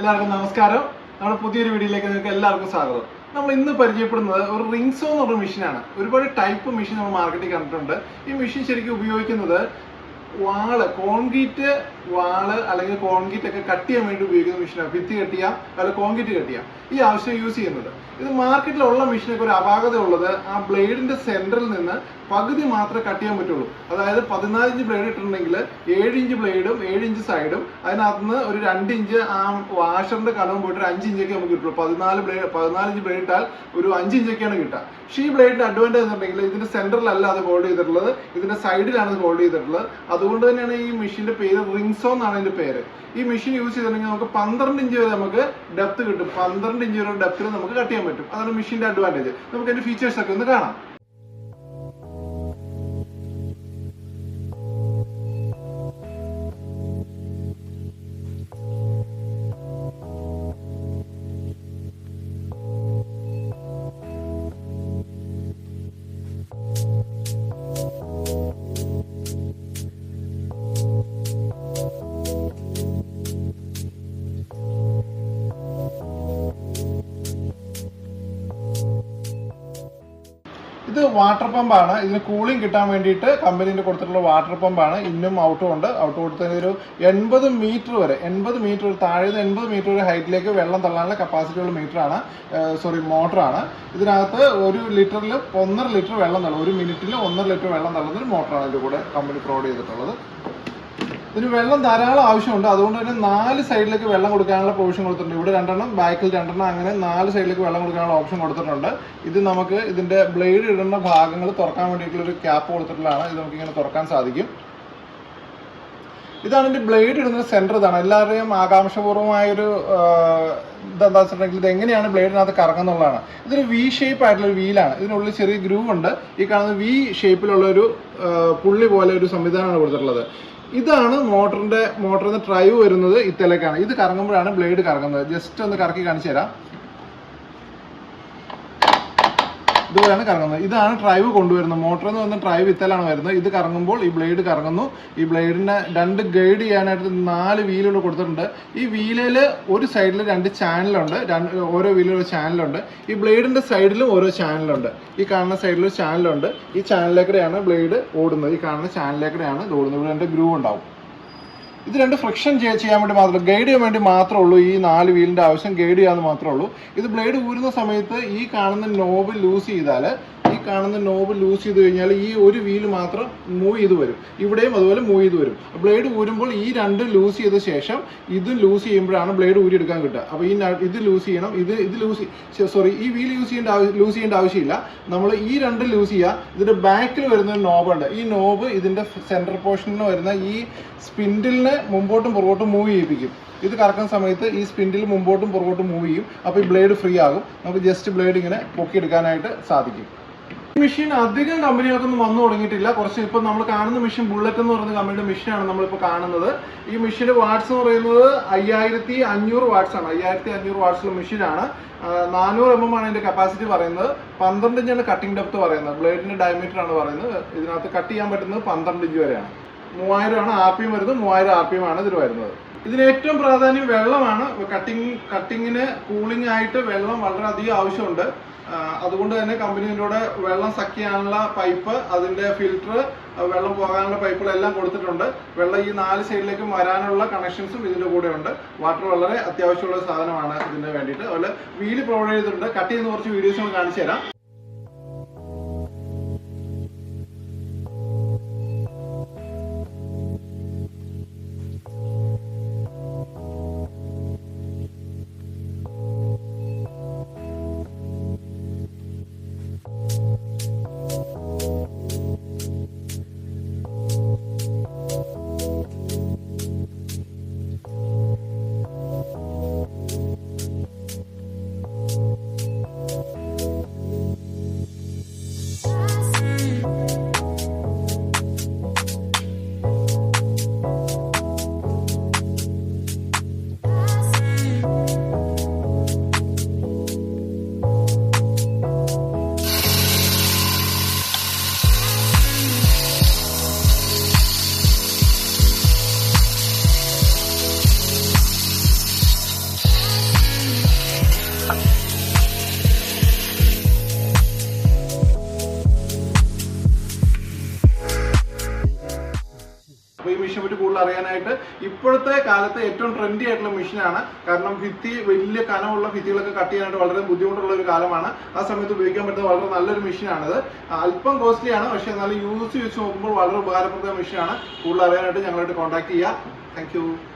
എല്ലാവർക്കും നമസ്കാരം. നമ്മുടെ പുതിയൊരു വീഡിയോയിലേക്ക് നിങ്ങൾക്ക് എല്ലാവർക്കും സ്വാഗതം. നമ്മൾ ഇന്ന് പരിചയപ്പെടുന്നത് ഒരു റിങ്സോ എന്ന് പറഞ്ഞ മെഷീനാണ് ഒരുപാട് ടൈപ്പ് മെഷീൻ നമ്മൾ മാർക്കറ്റിൽ കണ്ടിട്ടുണ്ട്. ഈ മെഷീൻ ശരിക്കും ഉപയോഗിക്കുന്നത് വാൾ കോൺക്രീറ്റ് വാൾ അല്ലെങ്കിൽ കോൺക്രീറ്റ് ഒക്കെ കട്ട് ചെയ്യാൻ വേണ്ടി ഉപയോഗിക്കുന്ന മെഷീനാണ് ഭിത്തി കെട്ടിയ അല്ലെങ്കിൽ കോൺക്രീറ്റ് കെട്ടിയ ഈ ആവശ്യം യൂസ് ചെയ്യുന്നത് ഇത് മാർക്കറ്റിലുള്ള മെഷീനൊക്കെ ഒരു അപാകത ഉള്ളത് ആ ബ്ലേഡിന്റെ സെന്ററിൽ നിന്ന് പകുതി മാത്രമേ കട്ട് ചെയ്യാൻ പറ്റുള്ളൂ. അതായത് പതിനാല് ഇഞ്ച് ബ്ലേഡ് ഇട്ടിട്ടുണ്ടെങ്കിൽ ഏഴ് ഇഞ്ച് ബ്ലേഡും ഏഴ് ഇഞ്ച് സൈഡും അതിനകത്ത് നിന്ന് ഒരു രണ്ട് ഇഞ്ച് ആ വാഷറിന്റെ കടവും പോയിട്ട് ഒരു അഞ്ച് ഇഞ്ചൊക്കെ നമുക്ക് കിട്ടുള്ളൂ. പതിനാല് ബ്ലേഡ് പതിനാല് ഇഞ്ച് ബ്ലേഡ് ഇട്ടാൽ ഒരു അഞ്ച് ഇഞ്ചൊക്കെയാണ് കിട്ടുക. പക്ഷേ ഈ ബ്ലേഡിന്റെ അഡ്വാന്റേജ് എന്നുണ്ടെങ്കിൽ ഇതിന്റെ സെന്ററിലല്ല അത് ഹോൾഡ് ചെയ്തിട്ടുള്ളത്. ഇതിന്റെ സൈഡിലാണ് ഹോൾഡ് ചെയ്തിട്ടുള്ളത്. അതുകൊണ്ട് തന്നെയാണ് ഈ മെഷീന്റെ പേര് റിങ്സോ എന്നാണ് ഇതിന്റെ പേര്. ഈ മെഷീൻ യൂസ് ചെയ്തിട്ടുണ്ടെങ്കിൽ നമുക്ക് പന്ത്രണ്ട് ഇഞ്ച് വരെ നമുക്ക് ഡെപ്ത് കിട്ടും. പന്ത്രണ്ട് ഇഞ്ച് വരെ ഡെപ്തിൽ നമുക്ക് കട്ട് ചെയ്യാൻ പറ്റും. അതാണ് മെഷീന്റെ അഡ്വാന്റേജ് നമുക്ക് അതിന്റെ ഫീച്ചേഴ്സ് ഒക്കെ ഒന്ന് കാണാം. ഇത് വാട്ടർ പമ്പാണ് ഇതിന് കൂളിംഗ് കിട്ടാൻ വേണ്ടിയിട്ട് കമ്പനീന്റെ കൊടുത്തിട്ടുള്ള വാട്ടർ പമ്പാണ് ഇന്നും ഔട്ടും ഉണ്ട്. ഔട്ട് കൊടുത്തതിന് ഒരു എൺപത് മീറ്റർ വരെ എൺപത് മീറ്റർ താഴെ നിന്ന് എൺപത് മീറ്റർ വരെ ഹൈറ്റിലേക്ക് വെള്ളം തള്ളാനുള്ള കപ്പാസിറ്റിയുള്ള മീറ്ററാണ് സോറി മോട്ടറാണ് ഇതിനകത്ത് ഒരു ലിറ്ററിൽ ഒന്നര ലിറ്റർ വെള്ളം തള്ളും. ഒരു മിനിറ്റിൽ ഒന്നര ലിറ്റർ വെള്ളം തള്ളുന്ന ഒരു മോട്ടറാണ് ഇതിന്റെ കൂടെ കമ്പനി പ്രൊവൈഡ് ചെയ്തിട്ടുള്ളത്. ഇതിന് വെള്ളം ധാരാളം ആവശ്യമുണ്ട്. അതുകൊണ്ട് തന്നെ നാല് സൈഡിലേക്ക് വെള്ളം കൊടുക്കാനുള്ള പ്രൊവിഷൻ കൊടുത്തിട്ടുണ്ട്. ഇവിടെ രണ്ടെണ്ണം ബാക്കിൽ രണ്ടെണ്ണം അങ്ങനെ നാല് സൈഡിലേക്ക് വെള്ളം കൊടുക്കാനുള്ള ഓപ്ഷൻ കൊടുത്തിട്ടുണ്ട്. ഇത് നമുക്ക് ഇതിന്റെ ബ്ലേഡ് ഇടുന്ന ഭാഗങ്ങൾ തുറക്കാൻ വേണ്ടിയിട്ടുള്ള ഒരു ക്യാപ്പ് കൊടുത്തിട്ടുള്ളതാണ്. ഇത് നമുക്ക് ഇങ്ങനെ തുറക്കാൻ സാധിക്കും. ഇതാണ് ഇതിന്റെ ബ്ലേഡ് ഇടുന്ന സെന്റർ ഇതാണ്. എല്ലാവരുടെയും ആകാംക്ഷപൂർവമായൊരു ഇതെന്താ വെച്ചിട്ടുണ്ടെങ്കിൽ ഇത് എങ്ങനെയാണ് ബ്ലേഡിനകത്ത് കറങ്ങുന്നുള്ളതാണ്. ഇതൊരു വി ഷേപ്പ് ആയിട്ടുള്ള ഒരു വീലാണ് ഇതിനുള്ളിൽ ചെറിയ ഗ്രൂവ് ഉണ്ട്. ഈ കാണുന്ന വി ഷേപ്പിലുള്ള ഒരു പുള്ളി പോലെ ഒരു സംവിധാനമാണ് കൊടുത്തിട്ടുള്ളത്. ഇതാണ് മോട്ടറിന്റെ മോട്ടറിന്റെ ഡ്രൈവ് വരുന്നത് ഇത്തലേക്കാണ് ഇത് കറങ്ങുമ്പോഴാണ് ബ്ലേഡ് കറങ്ങുന്നത്. ജസ്റ്റ് ഒന്ന് കറക്കി കാണിച്ചു തരാം ഇതുപോലെയാണ് കറങ്ങുന്നത്. ഇതാണ് ഡ്രൈവ് കൊണ്ടുവരുന്നത്. മോട്ടർ എന്ന് പറഞ്ഞാൽ ഡ്രൈവ് ഇത്തലാണ് വരുന്നത്. ഇത് കറങ്ങുമ്പോൾ ഈ ബ്ലേഡ് കറങ്ങുന്നു. ഈ ബ്ലേഡിനെ രണ്ട് ഗൈഡ് ചെയ്യാനായിട്ട് നാല് വീലുകൾ കൊടുത്തിട്ടുണ്ട്. ഈ വീലിൽ ഒരു സൈഡിൽ രണ്ട് ചാനലുണ്ട് ഓരോ വീലിൽ ഒരു ചാനലുണ്ട് ഈ ബ്ലേഡിന്റെ സൈഡിലും ഓരോ ചാനലുണ്ട് ഈ കാണുന്ന സൈഡിൽ ചാനലുണ്ട് ഈ ചാനലിലേക്കൂടെയാണ് ബ്ലേഡ് ഓടുന്നത്. ഈ കാണുന്ന ചാനലിലേക്കൂടെയാണ് ഇത് ഓടുന്നത്. ഇവിടെ രണ്ട് ഗ്രൂവ് ഉണ്ടാവും. ഇത് രണ്ട് ഫ്രിക്ഷൻ ചെയ്യാൻ വേണ്ടി മാത്രം ഗൈഡ് ചെയ്യാൻ വേണ്ടി മാത്രമേ ഉള്ളൂ ഈ നാല് വീലിന്റെ ആവശ്യം. ഗൈഡ് ചെയ്യാന്ന് മാത്രമേ ഉള്ളൂ. ഇത് ബ്ലേഡ് ഊരുന്ന സമയത്ത് ഈ കാണുന്ന നോബ് ലൂസ് ചെയ്താൽ കാണുന്ന നോബ് ലൂസ് ചെയ്ത് കഴിഞ്ഞാൽ ഈ ഒരു വീൽ മാത്രം മൂവ് ചെയ്ത് വരും. ഇവിടെയും അതുപോലെ മൂവ് ചെയ്ത് വരും. ബ്ലേഡ് ഊരുമ്പോൾ ഈ രണ്ട് ലൂസ് ചെയ്ത ശേഷം ഇത് ലൂസ് ചെയ്യുമ്പോഴാണ് ബ്ലേഡ് ഊരി എടുക്കാൻ കിട്ടുക. അപ്പോൾ ഈ ഇത് ലൂസ് ചെയ്യണം ഇത് ഇത് ലൂസ് സോറി ഈ വീൽ യൂസ് ചെയ്യേണ്ട ലൂസ് ചെയ്യേണ്ട ആവശ്യമില്ല. നമ്മൾ ഈ രണ്ട് ലൂസ് ചെയ്യുക. ഇതിന്റെ ബാക്കിൽ വരുന്ന നോബുണ്ട് ഈ നോബ് ഇതിന്റെ സെന്റർ പോർഷനിൽ വരുന്ന ഈ സ്പിൻഡിലിനെ മുമ്പോട്ടും പുറകോട്ടും മൂവ് ചെയ്യിപ്പിക്കും. ഇത് കറക്കുന്ന സമയത്ത് ഈ സ്പിൻഡിൽ മുമ്പോട്ടും പുറകോട്ടും മൂവ് ചെയ്യും. അപ്പോൾ ഈ ബ്ലേഡ് ഫ്രീ ആകും. നമുക്ക് ജസ്റ്റ് ബ്ലേഡ് ഇങ്ങനെ പൊക്കിയെടുക്കാനായിട്ട് സാധിക്കും. മെഷീൻ അധികം കമ്പനികൾക്കൊന്നും വന്നു തുടങ്ങിയിട്ടില്ല. കുറച്ച് ഇപ്പൊ നമ്മൾ കാണുന്ന മെഷീൻ ബുള്ളറ്റ് എന്ന് പറയുന്ന കമ്പനിയുടെ മെഷീനാണ് നമ്മളിപ്പോൾ കാണുന്നത്. ഈ മെഷീന്റെ വാട്ട്സ് എന്ന് പറയുന്നത് അയ്യായിരത്തി അഞ്ഞൂറ് വാട്ട്സ് ആണ് അയ്യായിരത്തി അഞ്ഞൂറ് വാട്ട്സുള്ള മെഷീനാണ് നാനൂറ് എം എം ആണ് ഇതിന്റെ കപ്പാസിറ്റി പറയുന്നത്. പന്ത്രണ്ട് ഇഞ്ചാണ് കട്ടിംഗ് ഡെപ്ത് പറയുന്നത്. ബ്ലേഡിന്റെ ഡയമീറ്റർ ആണ് പറയുന്നത്. ഇതിനകത്ത് കട്ട് ചെയ്യാൻ പറ്റുന്നത് പന്ത്രണ്ട് ഇഞ്ച് വരെയാണ്. മൂവായിരം ആണ് ആർ പി എം വരുന്നത്. മൂവായിരം ആർ പി എം ആണ് ഇതിൽ വരുന്നത്. ഇതിന് ഏറ്റവും പ്രാധാന്യം വെള്ളമാണ്. കട്ടിങ് കട്ടിങ്ങിന് കൂളിംഗ് ആയിട്ട് വെള്ളം വളരെ അധികം ആവശ്യമുണ്ട്. അതുകൊണ്ട് തന്നെ കമ്പനിയിലൂടെ വെള്ളം സക്ക് ചെയ്യാനുള്ള പൈപ്പ് അതിന്റെ ഫിൽറ്റർ വെള്ളം പോകാനുള്ള പൈപ്പുകളെല്ലാം കൊടുത്തിട്ടുണ്ട്. വെള്ളം ഈ നാല് സൈഡിലേക്കും വരാനുള്ള കണക്ഷൻസും ഇതിന്റെ കൂടെ ഉണ്ട് വാട്ടർ വളരെ അത്യാവശ്യമുള്ള സാധനമാണ് ഇതിന് വേണ്ടിയിട്ട്. അതുപോലെ വീൽ പ്രൊവൈഡ് ചെയ്തിട്ടുണ്ട്. കട്ട് ചെയ്യുന്ന കുറച്ച് വീഡിയോസ് കാണിച്ചു തരാം അപ്പോൾ ഈ മെഷീനെ അറിയാനായിട്ട് ഇപ്പോഴത്തെ കാലത്ത് ഏറ്റവും ട്രെൻഡി ആയിട്ടുള്ള മെഷീനാണ് കാരണം ഭിത്തി വലിയ കനമുള്ള ഭിത്തികളൊക്കെ കട്ട് ചെയ്യാനായിട്ട് വളരെ ബുദ്ധിമുട്ടുള്ള ഒരു കാലമാണ്. ആ സമയത്ത് ഉപയോഗിക്കാൻ പറ്റുന്ന വളരെ നല്ലൊരു മെഷീനാണത് അല്പം കോസ്റ്റ്ലി ആണ് പക്ഷെ എന്നാലും യൂസ് വെച്ച് നോക്കുമ്പോൾ വളരെ ഉപകാരപ്രദമായ മെഷീനാണ് കൂടുതൽ അറിയാനായിട്ട് ഞങ്ങളായിട്ട് കോൺടാക്ട് ചെയ്യുക താങ്ക്